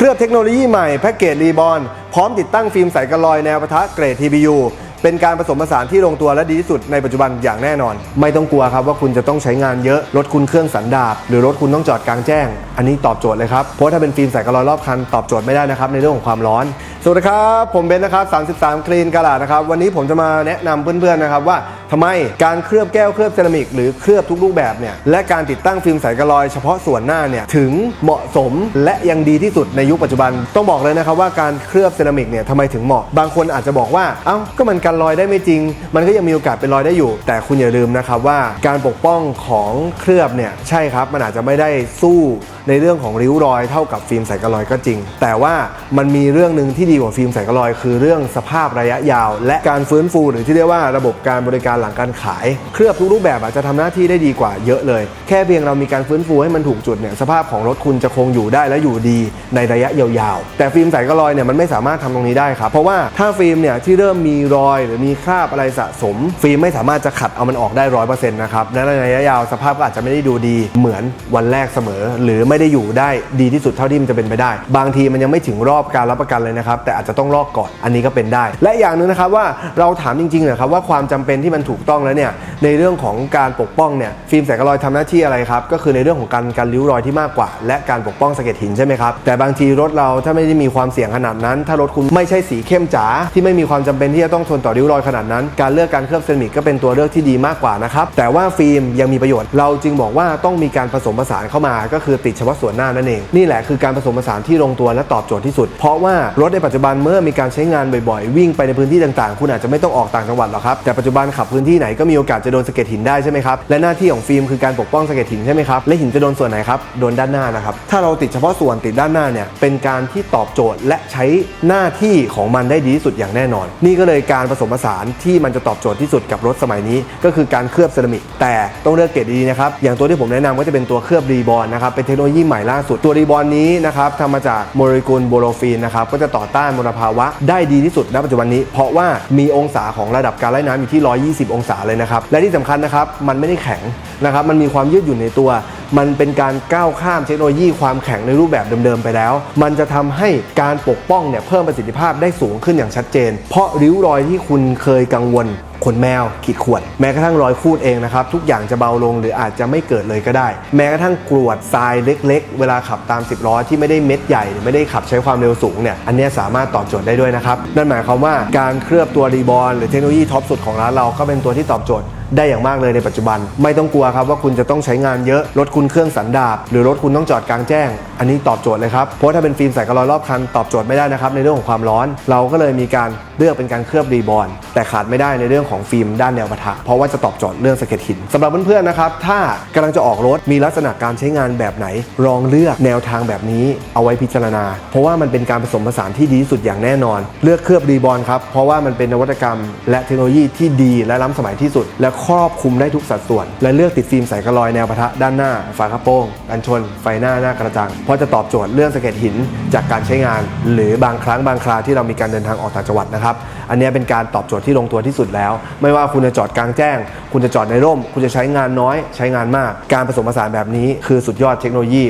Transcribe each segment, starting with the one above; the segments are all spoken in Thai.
เคลือบเทคโนโลยีใหม่แพ็กเกจรีบอนพร้อมติดตั้งฟิล์มใสกระลอยแนวปะทะเกรด TPU เป็นการผสมผสานที่ลงตัวและดีที่สุดในปัจจุบันอย่างแน่นอน ไม่ต้องกลัวครับว่าคุณจะต้องใช้งานเยอะรถคุณเครื่องสันดาปหรือรถคุณต้องจอดกลางแจ้ง อันนี้ตอบโจทย์เลยครับเพราะถ้าเป็นฟิล์มใสกระลอยรอบคันตอบโจทย์ไม่ได้นะครับในเรื่องของความร้อน สวัสดีครับ ผมเบนนะครับ33 คลีนกาลาดนะครับ วันนี้ผมจะมาแนะนำเพื่อนๆนะครับว่าทำไมการเคลือบแก้วเคลือบเซรามิกหรือเคลือบทุกรูปแบบเนี่ยและการติดตั้งฟิล์มใสกระลอยเฉพาะส่วนหน้าเนี่ยถึงเหมาะสมและยังดีที่สุดในยุคปัจจุบัน ต้องบอกเลยนะครับว่าการเคลือบเซรามิกเนี่ยทำไมถึงเหมาะ บางคนอาจจะบอกว่า เอ้าก็มันกันรอยได้ไม่จริง มันก็ยังมีโอกาสเป็นรอยได้อยู่ แต่คุณอย่าลืมนะครับว่าการปกป้องของเคลือบเนี่ยใช่ครับมันอาจจะไม่ได้สู้ ในเรื่องของริ้วรอยเท่ากับฟิล์มใสกระลอยก็จริง แต่ว่ามันมีเรื่องหนึ่งที่ดีกว่าฟิล์มใสกระลอย คือเรื่องสภาพระยะยาว และการฟื้นฟูหรือที่เรียกว่าระบบการบริการหลังการขาย เคลือบทุกรูปแบบอาจจะทำหน้าที่ได้ดีกว่าเยอะเลย แค่เพียงเรามีการฟื้นฟูให้มันถูกจุดเนี่ยสภาพของรถคุณจะคงอยู่ได้และอยู่ดีในระยะยาวๆ แต่ฟิล์มใสกระลอยเนี่ยมันไม่สามารถทำตรงนี้ได้ครับเพราะว่าถ้าฟิล์มเนี่ยที่เริ่มมีรอย หรือมีคราบอะไรสะสม ฟิล์มไม่สามารถจะขัดเอามันออกได้ร้อยเปอร์เซ็นต์นะครับและในระยะยาวสภาพก็อาจจะไม่ได้ดูดีเหมือนวันแรกเสมอ หรือไม่ได้อยู่ได้ดีที่สุดเท่าที่มันจะเป็นไปได้ บางทีมันยังไม่ถึงรอบการรับประกันเลยนะครับ แต่อาจจะต้องลอกก่อนอันนี้ก็เป็นได้ และอย่างหนึ่งนะครับว่าเราถามจริงๆนะครับว่าความจำเป็นที่มันถูกต้องแล้วเนี่ยในเรื่องของการปกป้องเนี่ยฟิล์มแสงกระลอยทำหน้าที่อะไรครับก็คือในเรื่องของการการริ้วรอยที่มากกว่า และการปกป้องสะเก็ดหินใช่ไหมครับแต่บางทีรถเราถ้าไม่ได้มีความเสี่ยงขนาดนั้น ถ้ารถคุณไม่ใช่สีเข้มจ๋าที่ไม่มีความจำเป็นที่จะต้องทนต่อริ้วรอยขนาดนั้น การเลือกการเคลือบเซรามิกก็เป็นตัวเลือกที่ดีมากกว่านะครับแต่ว่าฟิล์มยังมีประโยชน์ เราจึงบอกว่าต้องมีการผสมผสานเข้ามาก็คือติดเฉพาะส่วนหน้านั่นเอง นี่แหละคือการผสมผสานที่ลงตัวและตอบโจทย์ที่สุด เพราะว่ารถในปัจจุบันเมื่อมีการใช้งานบ่อยๆ วิ่งไปในพื้นที่ต่างๆ คุณอาจจะไม่ต้องออกต่างจังหวัดหรอกครับ แต่ปัจจุบันขับพื้นที่ไหนก็มีโอกาสจะโดนสะเก็ดหินได้ใช่ไหมครับ และหน้าที่ของฟิล์มคือการปกป้องสะเก็ดหินใช่ไหมครับ และหินจะโดนส่วนไหนครับ โดนด้านหน้านะครับ ถ้าเราติดเฉพาะส่วนติดด้านหน้าเนี่ย เป็นการที่ตอบโจทย์และใช้หน้าที่ของมันได้ดีที่สุดอย่างแน่นอน นี่ก็เลยการผสมผสานที่มันจะตอบโจทย์ที่สุดกับรถสมัยนี้ ก็คือการเคลือบเซรามิก แต่ต้องเลือกเกรดดีๆนะครับ อย่างตัวที่ผมแนะนำก็จะเป็นตัวเคลือบรีบอลนะครับเป็นเทคโนโลยีใหม่ล่าสุด ตัวรีบอลนี้นะครับทำมาจากโมเลกุลโบโลฟีนนะครับก็จะต่อต้านมลภาวะได้ดีที่สุดณปัจจุบันนี้ เพราะว่ามีองศาของระดับการไล่น้ำอยู่ที่ 120 องศาเลยนะครับและที่สำคัญนะครับมันไม่ได้แข็งนะครับมันมีความยืดหยุ่นในตัว มันเป็นการก้าวข้ามเทคโนโลยีความแข็งในรูปแบบเดิมๆไปแล้ว มันจะทำให้การปกป้องเนี่ยเพิ่มประสิทธิภาพได้สูงขึ้นอย่างชัดเจน เพราะริ้วรอยที่คุณเคยกังวล ขนแมวขีดข่วนแม้กระทั่งรอยคูดเองนะครับ ทุกอย่างจะเบาลงหรืออาจจะไม่เกิดเลยก็ได้ แม้กระทั่งกรวดทรายเล็ก ๆ เวลาขับตาม 10 ล้อที่ไม่ได้เม็ดใหญ่หรือไม่ได้ขับใช้ความเร็วสูงเนี่ยอันนี้สามารถตอบโจทย์ได้ด้วยนะครับนั่นหมายความว่าการเคลือบตัวรีบอลหรือเทคโนโลยีท็อปสุดของร้านเราก็เป็นตัวที่ตอบโจทย์ ได้อย่างมากเลยในปัจจุบัน ไม่ต้องกลัวครับว่าคุณจะต้องใช้งานเยอะรถคุณเครื่องสันดาปหรือรถคุณต้องจอดกลางแจ้ง อันนี้ตอบโจทย์เลยครับเพราะถ้าเป็นฟิล์มใสกระลอยรอบคันตอบโจทย์ไม่ได้นะครับในเรื่องของความร้อน เราก็เลยมีการเลือกเป็นการเคลือบรีบอลแต่ขาดไม่ได้ในเรื่องของฟิล์มด้านแนวปะทะเพราะว่าจะตอบโจทย์เรื่องสะเก็ดหินสำหรับเพื่อนๆนะครับถ้ากำลังจะออกรถมีลักษณะการใช้งานแบบไหนลองเลือกแนวทางแบบนี้เอาไว้พิจารณา เพราะว่ามันเป็นการผสมผสานที่ดีที่สุดอย่างแน่นอน เลือกเคลือบรีบอลครับเพราะว่ามันเป็นนวัตกรรม และเทคโนโลยีที่ดีและล้ำสมัยที่สุดและครอบคลุมได้ทุกสัดส่วน และเลือกติดฟิล์มใสกระลอยแนวปะทะด้านหน้า ฝากระโปรงกันชน ไฟหน้าหน้ากระจัง เพราะจะตอบโจทย์เรื่องสะเก็ดหินจากการใช้งาน หรือบางครั้งบางคราที่เรามีการเดินทางออกต่างจังหวัดนะครับ อันนี้เป็นการตอบโจทย์ที่ลงตัวที่สุดแล้ว ไม่ว่าคุณจะจอดกลางแจ้งคุณจะจอดในร่ม คุณจะใช้งานน้อย ใช้งานมาก การผสมผสานแบบนี้คือสุดยอดเทคโนโลยี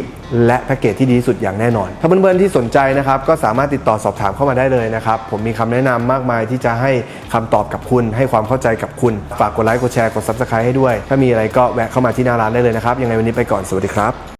และแพ็กเกจที่ดีที่สุดอย่างแน่นอน ถ้าเพื่อนๆที่สนใจนะครับก็สามารถติดต่อสอบถามเข้ามาได้เลยนะครับ ผมมีคำแนะนำมากมายที่จะให้คำตอบกับคุณ ให้ความเข้าใจกับคุณ ฝากกดไลค์ กดแชร์ กดซับสไครต์ให้ด้วย ถ้ามีอะไรก็แวะเข้ามาที่หน้าร้านได้เลยนะครับ ยังไงวันนี้ไปก่อน สวัสดีครับ